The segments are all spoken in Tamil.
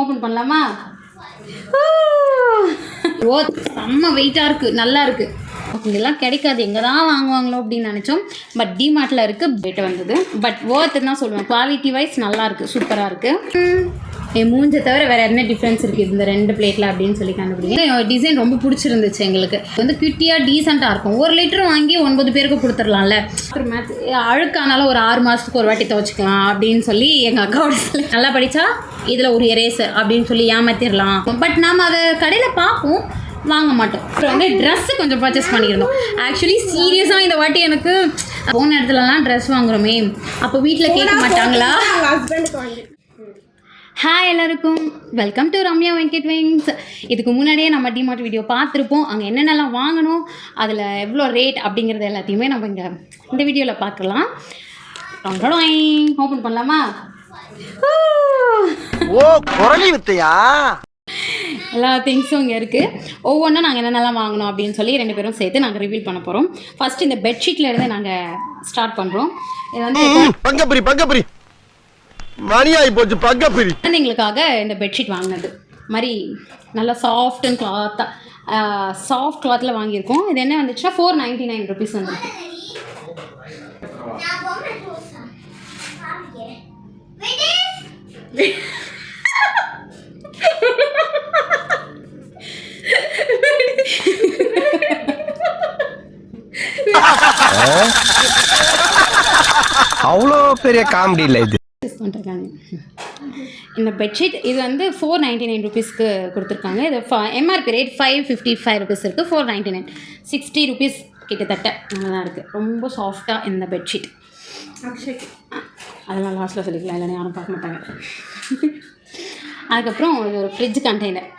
ஓப்பன் பண்ணலாமா? ஓ செம்ம வெயிட்டாக இருக்குது நல்லா இருக்குது இதெல்லாம் கிடைக்காது. எங்கே தான் வாங்குவாங்களோ அப்படின்னு நினச்சோம். பட் டிமார்ட்டில் இருக்குது ரேட்டு வந்தது. பட் ஓர்த்து தான் சொல்லுவேன். குவாலிட்டி வைஸ் நல்லா இருக்குது சூப்பராக இருக்குது என் மூஞ்சை தவிர வேறு என்ன டிஃப்ரென்ஸ் இருக்குது இந்த ரெண்டு பிளேட்டில் அப்படின்னு சொல்லி கண்டுபிடிங்க. டிசைன் ரொம்ப பிடிச்சிருந்துச்சு எங்களுக்கு. வந்து குட்டியாக டீசெண்டாக இருக்கும். ஒரு லிட்டர் வாங்கி ஒன்பது பேருக்கு கொடுத்துடலாம்ல. அழுக்கானாலும் ஒரு ஆறு மாதத்துக்கு ஒரு வாட்டி துவச்சிக்கலாம் அப்படின்னு சொல்லி எங்கள் அக்காவோட சொல்லி நல்லா படித்தா இதில் ஒரு எரேசர் அப்படின்னு சொல்லி ஏமாத்திடலாம். பட் நாம் அதை கடையில் பார்ப்போம். வாங்க மாட்டோம். அப்புறம் வந்து ட்ரெஸ்ஸு கொஞ்சம் பர்ச்சேஸ் பண்ணியிருந்தோம். ஆக்சுவலி சீரியஸாக இந்த வாட்டி எனக்கு போன இடத்துலலாம் ட்ரெஸ் வாங்குறோமே. அப்போ வீட்டில் கேட்க மாட்டாங்களா? ஹாய் எல்லாருக்கும். Welcome to Ramya Venkat wings இதுக்கு முன்னாடியே நம்ம டிமார்ட் வீடியோ பார்த்துருப்போம். அங்கே என்னென்னலாம் வாங்கணும் அதில் எவ்வளோ ரேட் அப்படிங்கிறது எல்லாத்தையுமே நம்ம இங்கே இந்த வீடியோவில் பார்க்கலாம். ஓப்பன் பண்ணலாமா? ஓ குரலி வித்தையா எல்லா திங்ஸும் இங்கே இருக்குது ஒவ்வொன்றும் நாங்கள் என்னென்னலாம் வாங்கணும் அப்படின்னு சொல்லி ரெண்டு பேரும் சேர்த்து நாங்கள் ரிவீல் பண்ண போகிறோம் ஃபஸ்ட் இந்த பெட்ஷீட்ல இருந்து நாங்கள் ஸ்டார்ட் பண்ணுறோம் இது வந்து பங்கப்பிரி மணியாயி போச்சு பங்கப்பிரி குழந்தைங்களுக்காக இந்த பெட்ஷீட் வாங்கினது. மாதிரி நல்லா சாஃப்ட் அண்ட் கிளாத்தாக சாஃப்ட் கிளாத்தில் வாங்கியிருக்கோம். இது என்ன வந்துச்சுன்னா ஃபோர் நைன்ட்டி நைன் ருபீஸ் வந்துருக்கு. அவ்வளோ பெரிய காமெடி இல்லை இது. டிஸ்கவுண்ட் இருக்காங்க இந்த பெட்ஷீட் இது வந்து ஃபோர் நைன்ட்டி நைன் ருபீஸ்க்கு கொடுத்துருக்காங்க. இது MRP rate five fifty five rupees இருக்குது four ninety nine sixty rupees கிட்டத்தட்ட நல்லா இருக்குது ரொம்ப சாஃப்டாக இந்த பெட்ஷீட் அதெல்லாம் லாஸ்ட்டில் சொல்லிக்கலாம். இல்லைன்னா யாரும் பார்க்க மாட்டாங்க. அதுக்கப்புறம் இது ஒரு ஃப்ரிட்ஜ் கண்டெய்னர்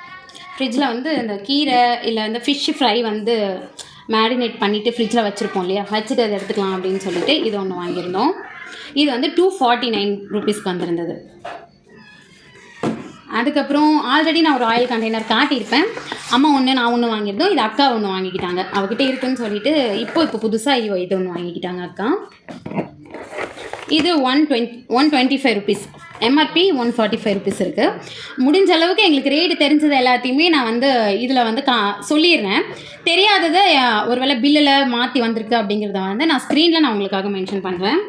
ஃப்ரிட்ஜில் வந்து இந்த கீரை இல்லை இந்த ஃபிஷ் ஃப்ரை வந்து மேரினேட் பண்ணிவிட்டு ஃப்ரிட்ஜில் வச்சுருப்போம் இல்லையா? வச்சுட்டு அதை எடுத்துக்கலாம் அப்படின்னு சொல்லிட்டு இது ஒன்று வாங்கியிருந்தோம். இது வந்து டூ ஃபார்ட்டி நைன் ருபீஸ்க்கு வந்திருந்தது. அதுக்கப்புறம் ஆல்ரெடி நான் ஒரு ஆயில் கண்டெய்னர் காட்டியிருப்பேன். அம்மா ஒன்று நான் ஒன்று வாங்கியிருந்தோம். இது அக்கா ஒன்று வாங்கிக்கிட்டாங்க. அவகிட்ட இருக்குன்னு சொல்லிட்டு இப்போ இப்போ புதுசாக ஐயோ இது ஒன்று வாங்கிக்கிட்டாங்க அக்கா. இது one twenty one twenty five rupees MRP one forty five rupees இருக்குது முடிஞ்ச அளவுக்கு எங்களுக்கு ரேட்டு தெரிஞ்சது எல்லாத்தையுமே நான் வந்து இதில் வந்து கா சொல்லிடுறேன். தெரியாததை ஒருவேளை பில்லில் மாற்றி வந்திருக்கு அப்படிங்கிறத வந்து நான் ஸ்க்ரீனில் நான் உங்களுக்காக மென்ஷன் பண்ணுறேன்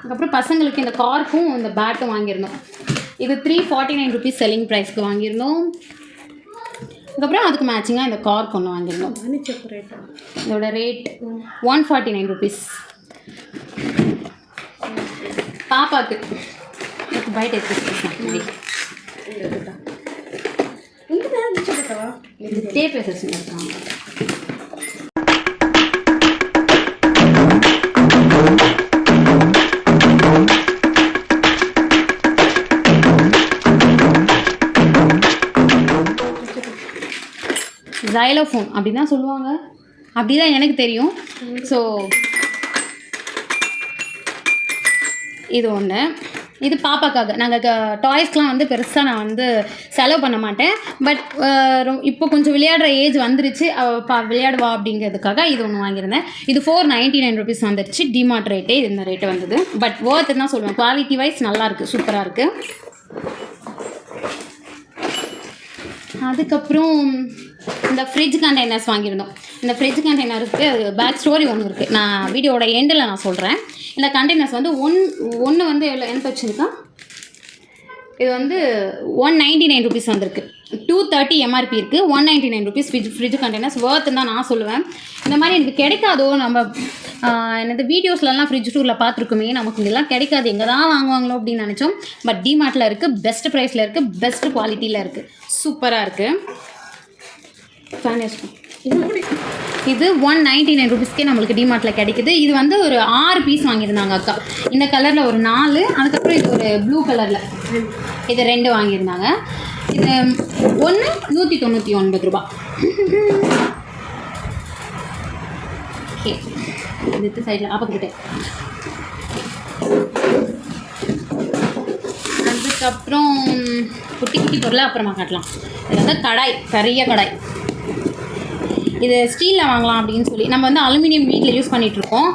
அதுக்கப்புறம் பசங்களுக்கு இந்த கார்க்கும் இந்த பேட்டும் வாங்கியிருந்தோம். இது three forty nine rupees selling ப்ரைஸ்க்கு வாங்கியிருந்தோம். அதுக்கப்புறம் அதுக்கு மேட்சிங்காக இந்த கார்க் ஒன்று வாங்கியிருந்தோம். இதோட rate one forty nine rupees பாப்பாக்கு பைட் எடுத்து டேப் வச்சுருக்காங்க ஜைலோஃபோன் அப்படி தான் சொல்லுவாங்க. அப்படி தான் எனக்கு தெரியும். ஸோ இது ஒன்று இது பாப்பாக்காக. நாங்கள் டாய்ஸ்க்கெலாம் வந்து பெருசாக நான் வந்து செலவு பண்ண மாட்டேன். பட் இப்போ கொஞ்சம் விளையாடுற ஏஜ் வந்துருச்சு. பா விளையாடுவா அப்படிங்கிறதுக்காக இது ஒன்று வாங்கியிருந்தேன். இது ஃபோர் நைன்ட்டி நைன் ருபீஸ் வந்துருச்சு டிமார்ட் ரேட்டே இது இந்த ரேட்டு வந்தது. பட் ஒர்த்து தான் சொல்லுவேன். குவாலிட்டி வைஸ் நல்லாயிருக்கு சூப்பராக இருக்குது அதுக்கப்புறம் இந்த ஃப்ரிட்ஜ் கண்டெய்னர்ஸ் வாங்கியிருந்தோம். இந்த ஃப்ரிட்ஜ் கண்டெய்னருக்கு பேக் ஸ்டோரி ஒன்று இருக்குது நான் வீடியோட எண்டில் நான் சொல்கிறேன் இந்த கண்டெய்னர்ஸ் வந்து ஒன் ஒன்று வந்து எவ்வளோ எனக்கு வச்சுருக்கா? இது வந்து ஒன் நைன்டி நைன் ருபீஸ் வந்திருக்கு டூ தேர்ட்டி எம்ஆர்பி இருக்குது one ninety nine rupees fridge fridge containers ஒர்த்துன்னு தான் நான் சொல்லுவேன். இந்த மாதிரி எனக்கு கிடைக்காதோ நம்ம என்னது வீடியோஸ்லலாம் ஃப்ரிட்ஜ் டூரில் பார்த்துருக்குமே நமக்கு இதெல்லாம் கிடைக்காது. எங்கே தான் வாங்குவாங்களோ அப்படின்னு நினச்சோம். பட் டிமார்ட்டில் இருக்குது பெஸ்ட் ப்ரைஸில் இருக்குது பெஸ்ட் குவாலிட்டியில் இருக்குது சூப்பராக இருக்குது ஃபேன் இது ஒன் நைன்டி நைன் ருபீஸ்க்கே நம்மளுக்கு டிமார்ட்டில் கிடைக்குது. இது வந்து ஒரு ஆறு பீஸ் வாங்கியிருந்தாங்க அக்கா. இந்த கலரில் ஒரு நாலு அதுக்கப்புறம் இது ஒரு ப்ளூ கலரில் இது ரெண்டு வாங்கியிருந்தாங்க. இது ஒன்று நூற்றி தொண்ணூற்றி ஒன்பது ரூபா. ஓகே இது சைடில் ஆப்பக்கிட்டே அதுக்கப்புறம் குட்டி குட்டி பொருளை அப்புறமா காட்டலாம். இது வந்து கடாய் பெரிய கடாய். இது ஸ்டீலில் வாங்கலாம் அப்படின்னு சொல்லி நம்ம வந்து அலுமினியம் வீட்டில் யூஸ் பண்ணிகிட்ருக்கோம்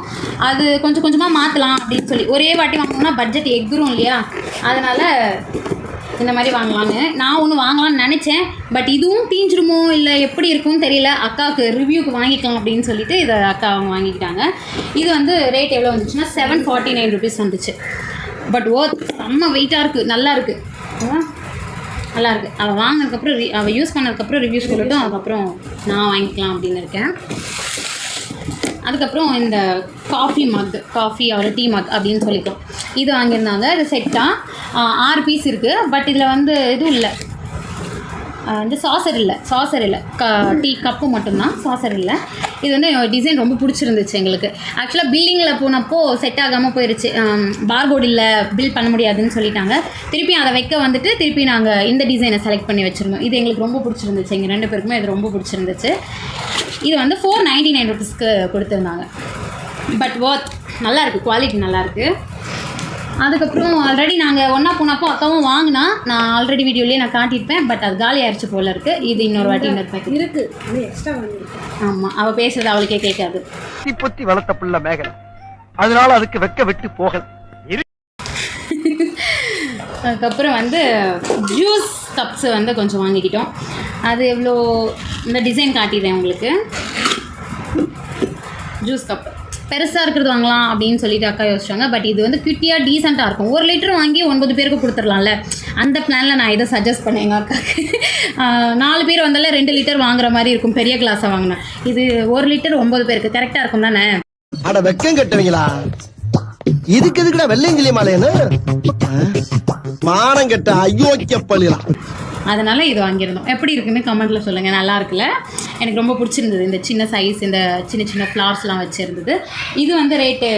அது கொஞ்சம் கொஞ்சமாக மாற்றலாம் அப்படின்னு சொல்லி ஒரே வாட்டி வாங்கினோம்னா பட்ஜெட் எகுரும் இல்லையா? அதனால் இந்த மாதிரி வாங்கலான்னு நான் ஒன்று வாங்கலாம்னு நினச்சேன். பட் இதுவும் தீஞ்சிருமோ இல்லை எப்படி இருக்கும்னு தெரியல. அக்காவுக்கு ரிவ்யூக்கு வாங்கிக்கலாம் அப்படின்னு சொல்லிட்டு இதை அக்கா அவங்க வாங்கிக்கிட்டாங்க. இது வந்து ரேட் எவ்வளோ வந்துச்சுன்னா செவன் ஃபார்ட்டி நைன் ருபீஸ் வந்துச்சு. பட் ஓ செம்ம வெயிட்டாக இருக்குது நல்லா இருக்குது நல்லாயிருக்கு அவள் வாங்கினதுக்கப்புறம் ரி அவள் யூஸ் பண்ணதுக்கப்புறம் ரிவ்யூ சொல்லட்டும் அதுக்கப்புறம் நான் வாங்கிக்கலாம் அப்படின்னு இருக்கேன். அதுக்கப்புறம் இந்த காஃபி மக் காஃபி அவர் டீ மக் அப்படின்னு சொல்லிட்டோம் இது வாங்கியிருந்தாங்க. இது செட்டாக ஆறு பீஸ் இருக்குது பட் இதில் வந்து இதுவும் இல்லை. வந்து சாசர் இல்லை சாசர் இல்லை. க டீ கப்பு மட்டும்தான் சாசர் இல்லை. இது வந்து டிசைன் ரொம்ப பிடிச்சிருந்துச்சு எங்களுக்கு. ஆக்சுவலாக பில்லிங்கில் போனப்போ செட் ஆகாமல் போயிருச்சு. பார்கோட் இல்லை பில் பண்ண முடியாதுன்னு சொல்லிட்டாங்க. திருப்பி அதை வைக்க வந்துட்டு திருப்பி நாங்கள் இந்த டிசைனை செலக்ட் பண்ணி வச்சுருந்தோம். இது எங்களுக்கு ரொம்ப பிடிச்சிருந்துச்சு. எங்கள் ரெண்டு பேருக்குமே இது ரொம்ப பிடிச்சிருந்துச்சு. இது வந்து ஃபோர் நைன்டி நைன் ருபீஸ்க்கு கொடுத்துருந்தாங்க. பட் ஒர்த் நல்லாயிருக்கு குவாலிட்டி நல்லாயிருக்கு அதுக்கப்புறம் ஆல்ரெடி நாங்கள் ஒன்றா போனப்போ அக்காவும் வாங்கினா நான் ஆல்ரெடி வீடியோலேயே நான் காட்டியிருப்பேன் பட் அது காலி ஆயிடுச்சு போல இருக்குது இது இன்னொரு வாட்டி இன்னொரு பேக்கெட் ஆமாம் அவள் பேசுறது அவளுக்கே கேட்காது. பொத்தி பொத்தி வளர்த்த புள்ள மேகலை அதனால அதுக்கு வெக்க விட்டு போகல. அதுக்கப்புறம் வந்து ஜூஸ் கப்ஸ் வந்து கொஞ்சம் வாங்கிக்கிட்டோம். அது எவ்வளோ இந்த டிசைன் காட்டிடுறேன் உங்களுக்கு. ஜூஸ் கப் பெருசாக இருக்கிறது வாங்கலாம் அப்படின்னு சொல்லிட்டு அக்கா யோசிச்சாங்க. பட் இது வந்து குட்டியாக டீசெண்டாக இருக்கும். ஒரு லிட்டர் வாங்கி ஒன்பது பேருக்கு கொடுத்துடலாம்ல. அந்த பிளானில் நான் இதை சஜஸ்ட் பண்ணேன் எங்கள் அக்காவுக்கு நாலு பேர் வந்தாலே ரெண்டு லிட்டர் வாங்குற மாதிரி இருக்கும். பெரிய கிளாஸாக வாங்கினேன் இது ஒரு லிட்டர் ஒன்பது பேருக்கு. கரெக்டாக இருக்கும் தானே? அட வெக்கம் கட்டுவீங்களா? இதுக்கு எதுக்குடா வெள்ளையங்கிலி மாலையன்னு மானம் கெட்ட அயோக்கிய பள்ளிலாம் அதனால இது வாங்கியிருந்தோம். எப்படி இருக்குன்னு கமெண்ட்ல சொல்லுங்க. நல்லா இருக்குல்ல? எனக்கு ரொம்ப பிடிச்சிருந்தது. இந்த சின்ன சைஸ் இந்த சின்ன சின்ன ஃப்ளார்ஸ்லாம் வச்சிருந்தது. இது வந்து ரேட்டு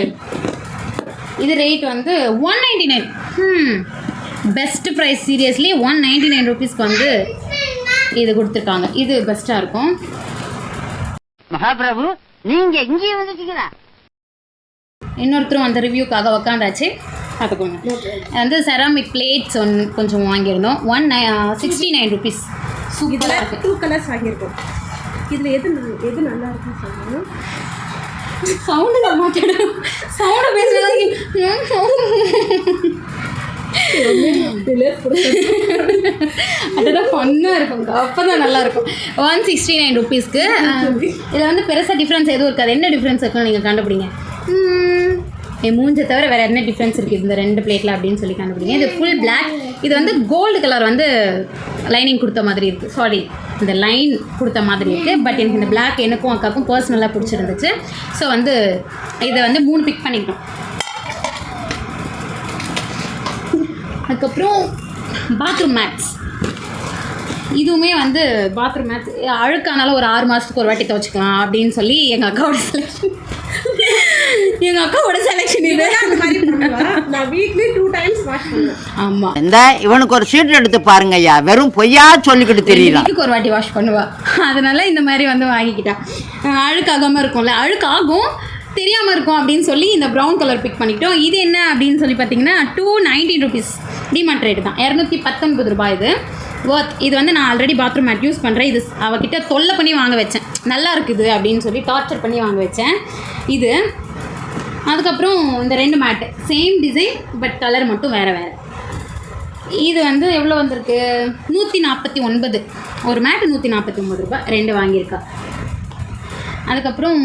இது ரேட் வந்து one ninety nine best price seriously one ninety nine ருபீஸ்க்கு வந்து இது கொடுத்துருக்காங்க. இது பெஸ்ட்டாக இருக்கும். மகாபிரபு நீங்க இங்கே வந்துட்டீங்களா? இன்னொருத்தரும் அந்த ரிவ்யூக்காக உக்காந்தாச்சு. பார்த்துக்கோங்க வந்து செராமிக் பிளேட்ஸ் ஒன் கொஞ்சம் வாங்கியிருந்தோம். ஒன் நை சிக்ஸ்டி நைன் ருபீஸ் சூப்பராக இருக்குது டூ கலர்ஸ் வாங்கியிருக்கோம். இதில் எது எது நல்லா இருக்குன்னு சொல்லணும் சவுண்டு நான் மாட்டேன் சவுண்டு பேசுறது அதுதான் ஃபன்னாக இருக்கும். அப்போ தான் நல்லா இருக்கும். ஒன் சிக்ஸ்டி நைன் ருபீஸ்க்கு இதில் வந்து பெருசாக டிஃப்ரென்ஸ் எதுவும் இருக்காது. என்ன டிஃப்ரென்ஸ் இருக்குன்னு நீங்கள் கண்டுபிடிங்க. என் மூஞ்சை தவிர வேறு என்ன டிஃப்ரென்ஸ் இருக்குது இந்த ரெண்டு பிளேட்டில் அப்படின்னு சொல்லி கண்டுபிடிங்க. இது ஃபுல் பிளாக் இது வந்து கோல்டு கலர் வந்து லைனிங் கொடுத்த மாதிரி இருக்குது சாரி இந்த லைன் கொடுத்த மாதிரி இருக்குது பட் எனக்கு இந்த பிளாக் எனக்கும் அக்காவுக்கும் பர்சனலாக பிடிச்சிருந்துச்சு. ஸோ வந்து இதை வந்து மூணு பிக் பண்ணிக்கணும். அதுக்கப்புறம் பாத்ரூம் மேட்ஸ் இதுவுமே வந்து பாத்ரூம் மேட்ஸ் அழுக்கானாலும் ஒரு ஆறு மாதத்துக்கு ஒரு வாட்டி துவச்சிக்கலாம் அப்படின்னு சொல்லி எங்கள் அக்காவோட செலெக்ஷன் எங்கள் அக்காவோட செலெக்ஷன் இது. அந்த மாதிரி பண்ணுவா நான் வீக்லி டூ டைம்ஸ் வாஷ் பண்ணுவேன். ஆமாம் இந்த இவனுக்கு ஒரு சீட் எடுத்து பாருங்க ஐயா. வெறும் பொய்யா சொல்லிக்கிட்டு தெரியலாம் ஒரு வாட்டி வாஷ் பண்ணுவா. அதனால இந்த மாதிரி வந்து வாங்கிக்கிட்டா. அஹ் அழுக்காகாமல் இருக்கும்ல. அழுக்காகும். தெரியாமல் இருக்கும் அப்படின்னு சொல்லி இந்த ப்ரௌன் கலர் பிக் பண்ணிக்கிட்டோம். இது என்ன அப்படின்னு சொல்லி பார்த்தீங்கன்னா two nineteen rupees DMart rate தான். இரநூத்தி பத்தொன்பது ரூபாய் இது. ஒர்த் இது வந்து நான் ஆல்ரெடி பாத்ரூம் மேட் யூஸ் பண்ணுறேன் இது அவகிட்ட தொல்லை பண்ணி வாங்க வச்சேன். நல்லா இருக்குது அப்படின்னு சொல்லி டார்ச்சர் பண்ணி வாங்க வச்சேன். இது அதுக்கப்புறம் இந்த ரெண்டு mat same design but colour மட்டும் வேறு வேறு. இது வந்து எவ்வளோ வந்திருக்கு? நூற்றி நாற்பத்தி ஒன்பது. ஒரு மேட்டு நூற்றி நாற்பத்தி ஒம்பது ரூபாய். ரெண்டு வாங்கியிருக்கா. அதுக்கப்புறம்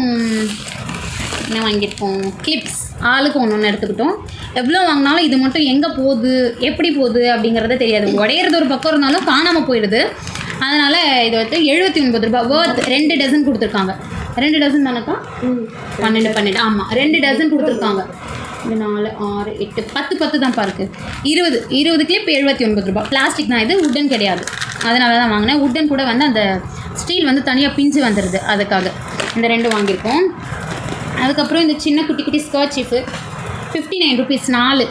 என்ன வாங்கியிருக்கோம் கிளிப்ஸ் ஆளுக்கு ஒன்று ஒன்று எடுத்துக்கிட்டோம். எவ்வளோ வாங்கினாலும் இது மட்டும் எங்கே போகுது? எப்படி போகுது? அப்படிங்கிறதே தெரியாது. உடையிறது ஒரு பக்கம் இருந்தாலும் காணாமல் போயிடுது. அதனால் இது வந்து எழுபத்தி ஒன்பது ரூபாய். வேர்த் ரெண்டு டசன் கொடுத்துருக்காங்க. ரெண்டு டசன் தானக்கா? பன்னெண்டு பன்னெண்டு. ஆமாம் ரெண்டு டசன் கொடுத்துருக்காங்க. இது நாலு ஆறு எட்டு பத்து பத்து தான் பாருக்கு. இருபது இருபது கிளிப் எழுபத்தி ஒன்பது ரூபாய். பிளாஸ்டிக் தான் இது உட்டன் கிடையாது. அதனால தான் வாங்கினேன். உட்டன் கூட வந்து அந்த ஸ்டீல் வந்து தனியாக பிஞ்சு வந்துடுது அதுக்காக. இந்த ரெண்டு வாங்கியிருக்கோம். அதுக்கப்புறம் இந்த சின்ன குட்டி குட்டி ஸ்கர்ட் சீஃபு ஃபிஃப்டி நைன் ருபீஸ் நாலு.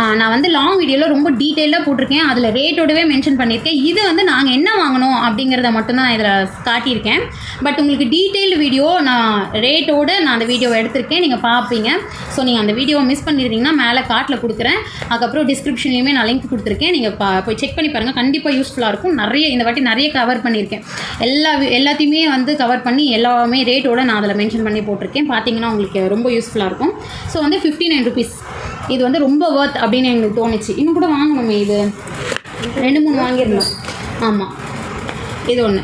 நான் வந்து லாங் வீடியோவில் ரொம்ப டீட்டெயிலாக போட்டிருக்கேன். அதில் ரேட்டோடவே மென்ஷன் பண்ணியிருக்கேன். இது வந்து நாங்கள் என்ன வாங்கினோம் அப்படிங்கிறத மட்டும்தான் நான் இதில் காட்டியிருக்கேன். பட் உங்களுக்கு டீட்டெயில்டு வீடியோ நான் ரேட்டோட நான் அந்த வீடியோவை எடுத்திருக்கேன். நீங்கள் பார்ப்பீங்க ஸோ நீங்கள் அந்த வீடியோவை மிஸ் பண்ணியிருந்தீங்கன்னா மேலே கார்ட்டில் கொடுக்குறேன். அதுக்கப்புறம் டிஸ்கிரிப்ஷன்லேயுமே நான் லிங்க் கொடுத்துருக்கேன். நீங்கள் பா போய் செக் பண்ணி பாருங்கள் கண்டிப்பாக யூஸ்ஃபுல்லாக இருக்கும். நிறைய இந்த வாட்டி நிறைய கவர் பண்ணியிருக்கேன். எல்லா வி- எல்லாத்தையுமே வந்து கவர் பண்ணி எல்லாமே ரேட்டோட நான் அதில் மென்ஷன் பண்ணி போட்டிருக்கேன். பார்த்தீங்கன்னா உங்களுக்கு ரொம்ப யூஸ்ஃபுல்லாக இருக்கும். ஸோ வந்து ஃபிஃப்டி நைன் ருபீஸ் இது வந்து ரொம்ப ஒர்த் அப்படின்னு எங்களுக்கு தோணுச்சு. இன்னும் கூட வாங்கணுமே இது. ரெண்டு மூணு வாங்கியிருந்தோம் ஆமாம் இது ஒன்று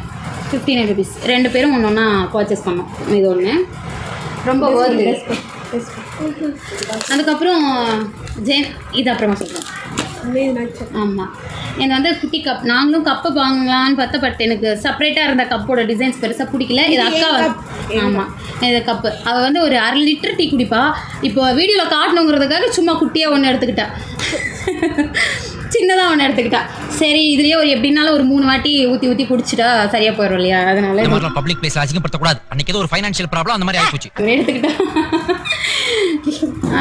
ஃபிஃப்டி நைன் ருபீஸ் ரெண்டு பேரும் ஒன்று ஒன்றா பர்ச்சேஸ் பண்ணோம். இது ஒன்று ரொம்ப ஒர்த் அதுக்கப்புறம் ஜென் இது அப்புறமா சொல்கிறேன் ஆமாம் எனக்கு வந்து குட்டி கப் நாங்களும் கப்பு வாங்கலாம்னு பார்த்தா பட் எனக்கு செப்பரேட்டாக இருந்த கப்போட டிசைன்ஸ் பெருசாக பிடிக்கல. இது அக்கா ஆமாம் இது கப்பு. அவள் வந்து ஒரு அரை லிட்டர் டீ குடிப்பா. இப்போ வீடியோவில் காட்டணுங்கிறதுக்காக சும்மா குட்டியாக ஒன்று எடுத்துக்கிட்டா. சின்னதாக ஒன்று எடுத்துக்கிட்டா. சரி இதுலேயே ஒரு எப்படின்னாலும் ஒரு மூணு வாட்டி ஊற்றி ஊற்றி குடிச்சிட்டா சரியாக போயிடும் இல்லையா? அதனால பப்ளிக் பிளேஸ்ல அசிங்கப்படுத்தக்கூடாது அன்னைக்கு ஏதோ ஒரு ஃபைனான்ஷியல் ப்ராப்ளம் அந்த மாதிரி இதை எடுத்துக்கிட்டா.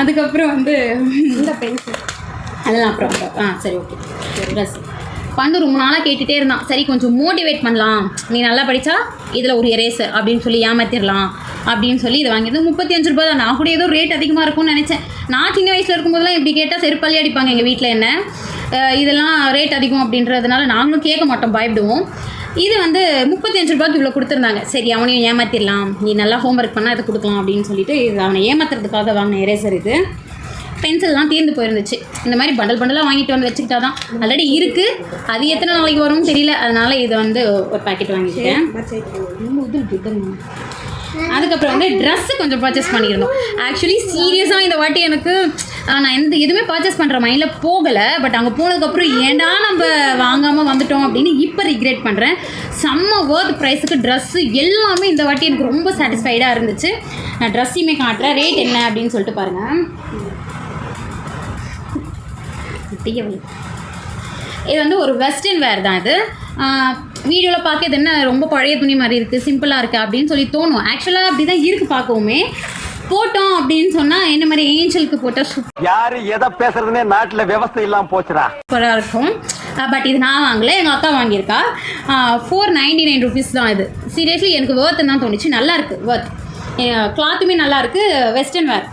அதுக்கப்புறம் வந்து இந்த பென்சில் அதெல்லாம் அப்புறம். அப்புறம். ஆ சரி ஓகே ட்ரெஸ் பண்ணு ரொம்ப நாளாக கேட்டுகிட்டே இருந்தான். சரி கொஞ்சம் மோட்டிவேட் பண்ணலாம். நீ நல்லா படித்தா இதில் ஒரு எரேசர் அப்படின்னு சொல்லி ஏமாத்திடலாம் அப்படின்னு சொல்லி இதை வாங்கியது முப்பத்தி அஞ்சு ரூபாய் தான். நான் கூட ஏதோ ரேட் அதிகமாக இருக்கும்னு நினச்சேன். நான் சின்ன வயசில் இருக்கும்போதெல்லாம் இப்படி கேட்டால் செருப்பள்ளி அடிப்பாங்க எங்கள் வீட்டில் என்ன. இதெல்லாம் ரேட் அதிகம் அப்படின்றதுனால நாங்களும் கேட்க மாட்டோம் பயப்படுவோம். இது வந்து முப்பத்தி அஞ்சு ரூபாய்க்கு இவ்வளோ கொடுத்துருந்தாங்க. சரி அவனையும் ஏமாத்திடலாம் நீ நல்லா ஹோம்ஒர்க் பண்ணால் இதை கொடுக்கலாம் அப்படின்னு சொல்லிட்டு இது அவனை ஏமாத்துறதுக்காக வாங்கின எரேசர் இது. பென்சில்லாம் தீர்ந்து போயிருந்துச்சு. இந்த மாதிரி பண்டல் பண்டலாக வாங்கிட்டு வந்து வச்சுக்கிட்டா தான் ஆல்ரெடி இருக்குது அது எத்தனை நாளைக்கு வரும்னு தெரியல. அதனால் இதை வந்து ஒரு பாக்கெட் வாங்கிட்டேன் அதுக்கப்புறம் வந்து ட்ரெஸ்ஸு கொஞ்சம் பர்ச்சேஸ் பண்ணியிருந்தோம். ஆக்சுவலி சீரியஸாக இந்த வாட்டி எனக்கு நான் எந்த எதுவுமே பர்ச்சேஸ் பண்ணுற மைண்டில் போகலை. பட் அங்கே போனதுக்கப்புறம் ஏன்டா நம்ம வாங்காமல் வந்துட்டோம் அப்படின்னு இப்போ ரிக்ரெட் பண்ணுறேன் செம்ம வேர்த் ப்ரைஸுக்கு ட்ரெஸ்ஸு எல்லாமே இந்த வாட்டி எனக்கு ரொம்ப சாட்டிஸ்ஃபைடாக இருந்துச்சு. நான் ட்ரெஸ்ஸையுமே காட்டுறேன். ரேட் என்ன அப்படின்னு சொல்லிட்டு பாருங்கள் குட்டியவள் இது வந்து ஒரு வெஸ்டர்ன் வேர் தான் இது. வீடியோவில் பார்க்க இது என்ன ரொம்ப பழைய துணி மாதிரி இருக்குது சிம்பிளாக இருக்குது அப்படின்னு சொல்லி தோணும். ஆக்சுவலாக அப்படி தான் இருக்குது பார்க்கவுமே. போட்டோம் அப்படின்னு சொன்னால் என்ன மாதிரி ஏஞ்சலுக்கு போட்டால் யாரு எதை பேசுறதுன்னே நாட்டுல விவசாயம் இல்லாம போச்சுடா. சூப்பராக இருக்கும். பட் இது நான் வாங்கல எங்கள் அக்கா வாங்கியிருக்கா. ஃபோர் நைன்டி நைன் ருபீஸ் தான் இது. சீரியஸ்லி எனக்கு வேர்த்து தான் தோணுச்சு. நல்லா இருக்கு வேர்த் கிளாத்துமே நல்லா இருக்கு வெஸ்டர்ன் வேர்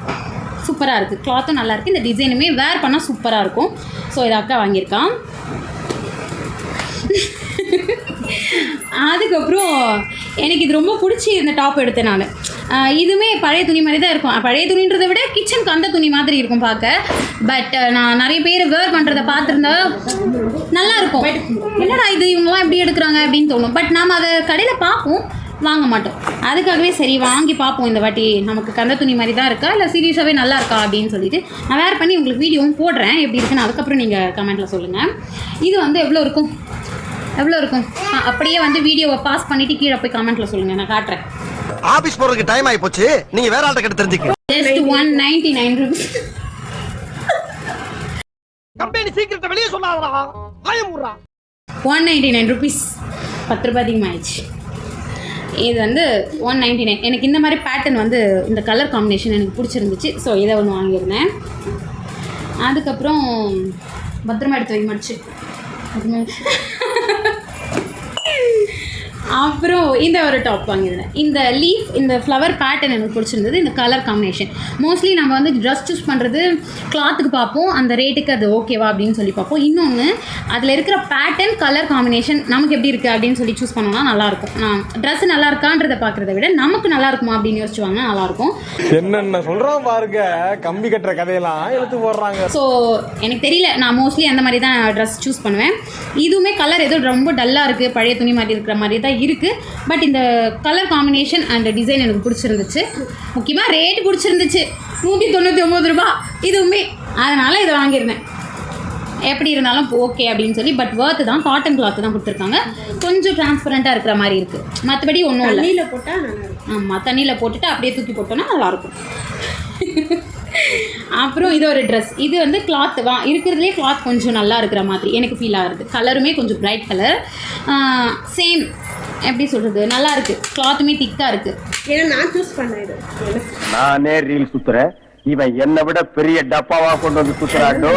சூப்பராக இருக்குது கிளாத்தும் நல்லாயிருக்கு இந்த டிசைனுமே வேர் பண்ணால் சூப்பராக இருக்கும். ஸோ இதை அக்கா வாங்கியிருக்கான் அதுக்கப்புறம் எனக்கு இது ரொம்ப பிடிச்சி இந்த டாப் எடுத்தேன் நான். இதுவுமே பழைய துணி மாதிரி தான் இருக்கும். பழைய துணின்றதை விட கிச்சனுக்கு அந்த துணி மாதிரி இருக்கும் பார்க்க. பட் நான் நிறைய பேர் வேர் பண்ணுறதை பார்த்துருந்தா நல்லா இருக்கும். என்னடா இது இவங்கெல்லாம் எப்படி எடுக்கிறாங்க அப்படின்னு தோணும். பட் நாம் அதை கடையில் பார்ப்போம். வாங்க மாட்டோம். அதுக்காகவே சரி வாங்கி பார்ப்போம் இந்த வாட்டி. நமக்கு கந்த துணி மாதிரி தான் இருக்கா? இல்லை சீரியஸாகவே நல்லா இருக்கா அப்படின்னு சொல்லிட்டு நான் வேர் பண்ணி உங்களுக்கு வீடியோவும் போடுறேன். எப்படி இருக்குன்னு அதுக்கப்புறம் நீங்கள் கமெண்ட்டில் சொல்லுங்கள் இது வந்து எவ்வளோ இருக்கும்? எவ்வளோ இருக்கும்? அப்படியே வந்து வீடியோவை பாஸ் பண்ணிவிட்டு கீழே போய் கமெண்ட்டில் சொல்லுங்கள் நான் காட்டுறேன். ஆபீஸ் போறதுக்கு டைம் ஆயி போச்சு நீங்க வேற ஆள்கிட்ட கிட்ட தெரிஞ்சுக்க just one ninety nine rupees company சீக்கிரத்தை வெளியே சொல்லாதடா. நைன்டி நைன் ருபீஸ் பத்து ரூபாய் அதிகமாகிடுச்சு இது வந்து ஒன் நைன்டி நைன் எனக்கு இந்த மாதிரி பேட்டர்ன் வந்து இந்த கலர் காம்பினேஷன் எனக்கு பிடிச்சிருந்துச்சு. ஸோ இதை ஒன்று வாங்கியிருந்தேன். அதுக்கப்புறம் பத்திரமா எடுத்து வைக்க மாட்டுச்சு அப்புறம் இந்த ஒரு டாப் வாங்கியிருந்தேன். இந்த லீஃப் இந்த ஃப்ளவர் பேட்டர்ன் எனக்கு பிடிச்சிருந்தது இந்த கலர் காம்பினேஷன் மோஸ்ட்லி நம்ம வந்து ட்ரெஸ் சூஸ் பண்ணுறது கிளாத்துக்கு பார்ப்போம் அந்த ரேட்டுக்கு அது ஓகேவா அப்படின்னு சொல்லி பார்ப்போம். இன்னொன்று அதில் இருக்கிற பேட்டர்ன் கலர் காம்பினேஷன் நமக்கு எப்படி இருக்குது அப்படின்னு சொல்லி சூஸ் பண்ணோம்னா நல்லாயிருக்கும். நான் ட்ரெஸ் நல்லா இருக்கான்றதை பார்க்குறத விட நமக்கு நல்லா இருக்குமா அப்படின்னு யோசிச்சு வாங்கினா நல்லாயிருக்கும். என்னென்ன சொல்றான் பாருங்க கம்பி கட்டுற கதையெல்லாம் எடுத்து போடுறாங்க. ஸோ எனக்கு தெரியல. நான் மோஸ்ட்லி அந்த மாதிரி தான் ட்ரெஸ் சூஸ் பண்ணுவேன். இதுவுமே கலர் ஏதோ ரொம்ப டல்லாக இருக்குது பழைய துணி மாதிரி இருக்கிற மாதிரி தான் இருக்குது பட் இந்த கலர் காம்பினேஷன் அண்ட் டிசைன் எனக்கு பிடிச்சிருந்துச்சு. முக்கியமாக ரேட் பிடிச்சிருந்துச்சு. நூற்றி தொண்ணூற்றி ஒம்பது ரூபா. இதுவுமே. அதனால் இதை வாங்கியிருந்தேன். எப்படி இருந்தாலும் ஓகே அப்படின்னு சொல்லி பட் ஒர்த்து தான் காட்டன் கிளாத் தான் கொடுத்துருக்காங்க. கொஞ்சம் டிரான்ஸ்பரண்ட்டாக இருக்கிற மாதிரி இருக்குது மற்றபடி ஒன்றும் இல்லை. தண்ணியில் போட்டால் நல்லா இருக்கும். ஆமாம் தண்ணியில் போட்டுட்டு அப்படியே தூக்கி போட்டோன்னா நல்லாயிருக்கும் அப்புறம் இது ஒரு ட்ரெஸ் இது வந்து கிளாத் வா இருக்கிறதுலே கிளாத் கொஞ்சம் நல்லா இருக்கிற மாதிரி எனக்கு ஃபீல் ஆகுது கலருமே கொஞ்சம் பிரைட் கலர் சேம் எப்படி சொல்கிறது நல்லா இருக்குது கிளாத்துமே திக்காக இருக்குது ஏன்னா நான் சூஸ் பண்ணேன் இது. நானே ரீல் சுத்துறேன். இவன் என்னை விட பெரிய டப்பாவா கொண்டு வந்து குத்துறாண்டோ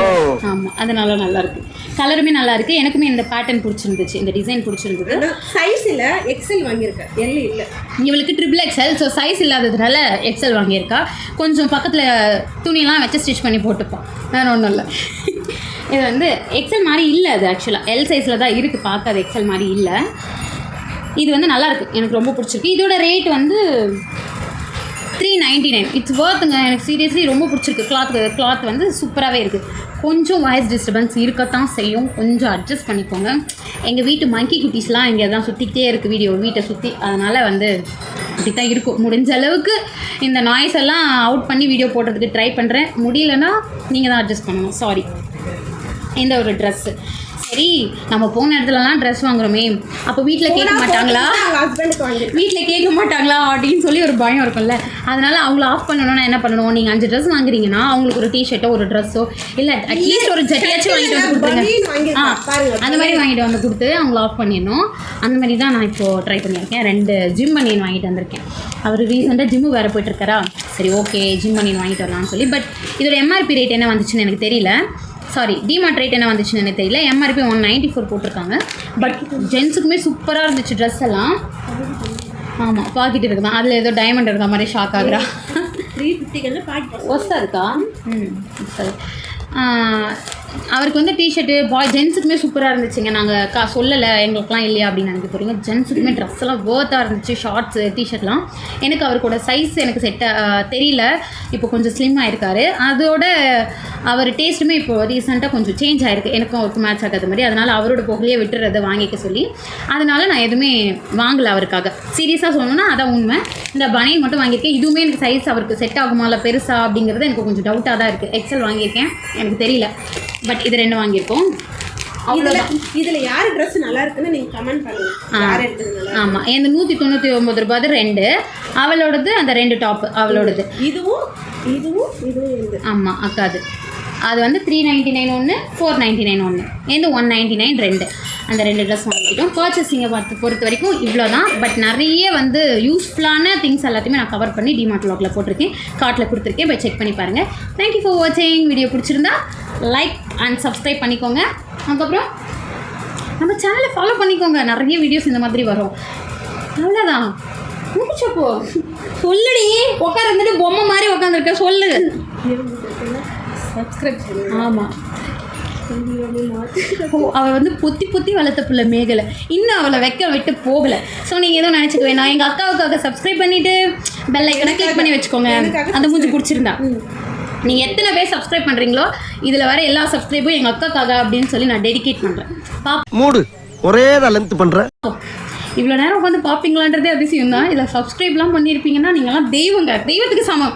ஆமாம் அதனால நல்லா இருக்கு. கலருமே நல்லா இருக்கு. எனக்குமே இந்த பேட்டர்ன் பிடிச்சிருந்துச்சு. இந்த டிசைன் பிடிச்சிருந்தது. சைஸ் இல்ல எக்ஸல் வாங்கியிருக்கேன். எல் இல்ல. இவளுக்கு ட்ரிபிள் எக்ஸல் ஸோ சைஸ் இல்லாததுனால எக்ஸல் வாங்கியிருக்கா. கொஞ்சம் பக்கத்தில் துணியெல்லாம் வச்சு ஸ்டிச் பண்ணி போட்டுப்பான் வேறு ஒன்றும் இல்லை. இது வந்து எக்ஸல் மாதிரி இல்லை அது ஆக்சுவலாக எல் சைஸில் தான் இருக்குது பார்க்க அது எக்ஸல் மாதிரி இல்லை. இது வந்து நல்லாயிருக்கு எனக்கு ரொம்ப பிடிச்சிருக்கு. இதோட ரேட் வந்து த்ரீ நைன்டி நைன் இட்ஸ் ஒர்த்துங்க எனக்கு சீரியஸ்லி ரொம்ப பிடிச்சிருக்கு. கிளாத் கிளாத் வந்து சூப்பராகவே இருக்குது கொஞ்சம் வாய்ஸ் டிஸ்டர்பன்ஸ் இருக்கத்தான் செய்யும். கொஞ்சம் அட்ஜஸ்ட் பண்ணிக்கோங்க. எங்கள் வீட்டு மங்கி குட்டீஸ்லாம் இங்கே தான் சுற்றிக்கிட்டே இருக்குது வீடியோ வீட்டை சுற்றி அதனால் வந்து இப்படி தான் இருக்கும். முடிஞ்ச அளவுக்கு இந்த நாய்ஸ் எல்லாம் அவுட் பண்ணி வீடியோ போடுறதுக்கு ட்ரை பண்ணுறேன் முடியலன்னா நீங்கள் தான் அட்ஜஸ்ட் பண்ணணும். சாரி இந்த ஒரு ட்ரெஸ்ஸு சரி நம்ம போன இடத்துலலாம் ட்ரெஸ் வாங்குறோமே. அப்போ வீட்டில் கேட்க மாட்டாங்களா? வீட்டில் கேட்க மாட்டாங்களா அப்படின்னு சொல்லி ஒரு பயம் இருக்கும்ல. அதனால அவங்கள ஆஃப் பண்ணணும்னா என்ன பண்ணணும்? நீங்கள் அஞ்சு ட்ரெஸ் வாங்குறீங்கன்னா அவங்களுக்கு ஒரு டிஷர்ட்டோ ஒரு ட்ரெஸ்ஸோ இல்லை அட்லீஸ்ட் ஒரு ஜட்டியாச்சும் வாங்கிட்டு வந்து கொடுத்துருங்க. ஆ அந்த மாதிரி வாங்கிட்டு வந்து கொடுத்து அவங்கள ஆஃப் பண்ணிடணும். அந்த மாதிரி தான் நான் இப்போது ட்ரை பண்ணியிருக்கேன். ரெண்டு ஜிம் பனியன் வாங்கிட்டு வந்திருக்கேன். அவர் ரீசெண்டாக ஜிம்மு வேறு போயிட்டுருக்காரா சரி ஓகே ஜிம் பனியன் வாங்கிட்டு வரலாம்னு சொல்லி. பட் இதோட எம்ஆர்பி ரேட் என்ன வந்துச்சுன்னு எனக்கு தெரியல. சாரி டிமார்ட் ரேட் என்ன வந்துச்சுன்னு எனக்கு தெரியல. எம்ஆர்பி ஒன் நைன்ட்டி ஃபோர் போட்டிருக்காங்க. பட் ஜென்ஸுக்குமே சூப்பராக இருந்துச்சு ட்ரெஸ் எல்லாம். ஆமாம் பாக்கெட் இருக்குதான். அதில் ஏதோ டைமண்ட் இருக்க மாதிரி ஷாக் ஆகுறா. த்ரீ ஃபிஃப்டிக்கு ஒஸ்தா இருக்கா? ம் சரி. அவருக்கு வந்து டிஷர்ட்டு பாய் ஜென்ஸுக்குமே சூப்பராக இருந்துச்சுங்க. நாங்கள் கா சொல்லலை எங்களுக்குலாம் இல்லையா அப்படின்னு நினைக்க போகிறீங்க ஜென்ஸுக்குமே ட்ரெஸ் எல்லாம் வேர்த்தாக இருந்துச்சு ஷார்ட்ஸு டிஷர்ட்லாம் எனக்கு அவருக்கோட சைஸ் எனக்கு செட்டாக தெரியல. இப்போ கொஞ்சம் ஸ்லிம் ஆகிருக்காரு அதோட அவர் டேஸ்ட்டுமே இப்போ ரீசெண்டாக கொஞ்சம் சேஞ்ச் ஆகிருக்கு எனக்கும் அவருக்கு மேட்ச் ஆகாத மாதிரி. அதனால் அவரோட புகழையே விட்டுறதை வாங்கிக்க சொல்லி. அதனால் நான் எதுவுமே வாங்கலை அவருக்காக. சீரியஸாக சொல்லணும்னா அதான் உண்மை. இந்த பனியன் மட்டும் வாங்கியிருக்கேன். இதுவுமே எனக்கு சைஸ் அவருக்கு செட் ஆகுமா இல்லை பெருசா அப்படிங்கிறது எனக்கு கொஞ்சம் டவுட்டாக தான் இருக்குது எக்ஸல் வாங்கியிருக்கேன். எனக்கு தெரியல. பட் இது ரெண்டு வாங்கியிருக்கோம். இதுல யாரு Dress நல்லா இருக்குன்னு நீங்க கமெண்ட் பண்ணுங்க. யார் எடுத்தது ஆமாம் இந்த நூற்றி தொண்ணூற்றி ஒம்பது ரூபாய் ரெண்டு. அவளோடது அந்த ரெண்டு டாப்பு அவளோடது. இதுவும் இதுவும் இதுவும் ஆமாம் அக்காது. அது வந்து த்ரீ நைன்ட்டி நைன் ஒன்று ஃபோர் நைன்ட்டி நைன் ஒன்று எந்த ஒன் நைன்ட்டி நைன் ரெண்டு. அந்த ரெண்டு ட்ரெஸ் வாங்கிக்கிட்டோம் பர்ச்சேசிங்கை பார்த்து பொறுத்த வரைக்கும் இவ்வளோ தான் பட் நிறைய வந்து யூஸ்ஃபுல்லான திங்ஸ் எல்லாத்தையுமே நான் கவர் பண்ணி டிமார்ட் லாக்ல போட்டிருக்கேன். கார்ட்டில் கொடுத்துருக்கேன். போய் செக் பண்ணி பாருங்கள் தேங்க்யூ ஃபார் வாட்சிங் வீடியோ பிடிச்சிருந்தா லைக் அண்ட் சப்ஸ்கிரைப் பண்ணிக்கோங்க. அதுக்கப்புறம் நம்ம சேனலை ஃபாலோ பண்ணிக்கோங்க. நிறைய வீடியோஸ் இந்த மாதிரி வரும். அவ்வளோதான் முடிச்சப்போ சொல்லுடி. உட்காந்துட்டு பொம்மை மாதிரி உட்காந்துருக்க சொல்லு. சப்ஸ்கிரைப் பண்ணுங்க. ஆமாம் அவள் வந்து பொத்தி பொத்தி வளர்த்த பிள்ளை மேகலை. இன்னும் அவளை வைக்க விட்டு போகலை. ஸோ நீங்கள் எதுவும் நினச்சிக்க வேணாம். எங்கள் அக்காவுக்காக சப்ஸ்கிரைப் பண்ணிவிட்டு பெல் ஐக்கனை கிளிக் பண்ணி வச்சுக்கோங்க. அந்த மூஞ்சி பிடிச்சிருந்தா. நீங்கள் எத்தனை பேர் சப்ஸ்கிரைப் பண்ணுறீங்களோ இதில் வர எல்லா சப்ஸ்கிரைபும் எங்கள் அக்காக்காக அப்படின்னு சொல்லி நான் டெடிகேட் பண்ணுறேன் பாப்போம் மூடு. ஒரே லென்த் பண்ற. இவ்வளோ நேரம் உட்காந்து பார்ப்பீங்களான்றதே அதிசயம் தான் இதில் சப்ஸ்கிரைப்லாம் பண்ணியிருப்பீங்கன்னா நீங்கள்லாம் தெய்வங்க. தெய்வத்துக்கு சமம்.